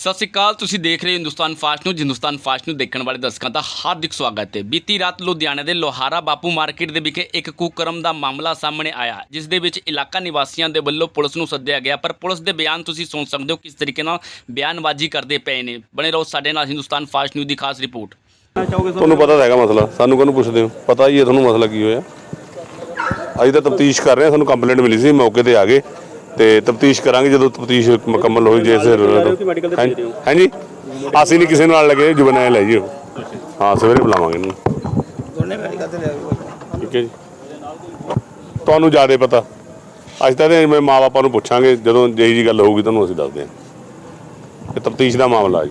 ਸਤਿ ਸ਼੍ਰੀ ਅਕਾਲ, ਤੁਸੀਂ ਦੇਖ ਰਹੇ ਹੋ Hindustan fast news. Hindustan fast news ਦੇਖਣ ਵਾਲੇ ਦਰਸ਼ਕਾਂ ਦਾ ਹਾਰਦਿਕ ਸਵਾਗਤ ਹੈ। ਬੀਤੀ ਰਾਤ ਲੁਧਿਆਣਾ ਦੇ ਲੋਹਾਰਾ ਬਾਪੂ ਮਾਰਕੀਟ ਦੇ ਵਿਖੇ ਇੱਕ ਕੁਕਰਮ ਦਾ ਮਾਮਲਾ ਸਾਹਮਣੇ ਆਇਆ, ਜਿਸ ਦੇ ਵਿੱਚ ਇਲਾਕਾ ਨਿਵਾਸੀਆਂ ਦੇ ਵੱਲੋਂ ਪੁਲਿਸ ਨੂੰ ਸੱਦਿਆ ਗਿਆ। ਪਰ ਪੁਲਿਸ ਦੇ ਬਿਆਨ ਤੁਸੀਂ ਸੁਣ ਸਕਦੇ ਹੋ ਕਿਸ ਤਰੀਕੇ ਨਾਲ ਬਿਆਨਬਾਜ਼ੀ ਕਰਦੇ ਪਏ ਨੇ। ਬਣੇ ਰਹੋ ਸਾਡੇ ਨਾਲ ਹਿੰਦੁਸਤਾਨ ਫਾਸਟ ਨਿਊਜ਼ ਦੀ ਖਾਸ ਰਿਪੋਰਟ। ਤੁਹਾਨੂੰ ਪਤਾ ਤਾਂ ਹੈਗਾ ਮਸਲਾ, ਸਾਨੂੰ ਕਾਹਨੂੰ ਪੁੱਛਦੇ ਹੋ? ਪਤਾ ਹੀ ਹੈ ਤੁਹਾਨੂੰ ਮਸਲਾ ਕੀ ਹੋਇਆ। ਅਸੀਂ ਤਾਂ ਤਫਤੀਸ਼ ਕਰ ਰਹੇ ਹਾਂ, ਸਾਨੂੰ ਕੰਪਲੇਂਟ ਮਿਲੀ ਸੀ, ਮੌਕੇ ਤੇ ਆ ਗਏ। ਤੇ ਤਫਤੀਸ਼ ਕਰਾਂਗੇ ਜਦੋਂ ਤਫਤੀਸ਼ ਮੁਕੰਮਲ ਹੋਈ ਜੇ ਸਿਰ ਹਾਂਜੀ। ਅਸੀਂ ਨਹੀਂ ਕਿਸੇ ਨਾਲ ਲੱਗੇ ਜੁਬਨੈਲ ਹੈ ਜੀ ਉਹ ਹਾਂ ਸਵੇਰੇ ਬੁਲਾਵਾਂਗੇ ਇਹਨੂੰ। ਠੀਕ ਹੈ ਜੀ। ਤੁਹਾਨੂੰ ਜ਼ਿਆਦਾ ਪਤਾ। ਅੱਜ ਤਾਂ ਇਹਦੇ ਮੈਂ ਮਾਪਿਆਂ ਨੂੰ ਪੁੱਛਾਂਗੇ ਜਦੋਂ ਜਿਹੀ ਜੀ ਗੱਲ ਹੋਊਗੀ ਤੁਹਾਨੂੰ ਅਸੀਂ ਦੱਸਦੇ ਹਾਂ। ਇਹ ਤਫਤੀਸ਼ ਦਾ ਮਾਮਲਾ ਜੀ।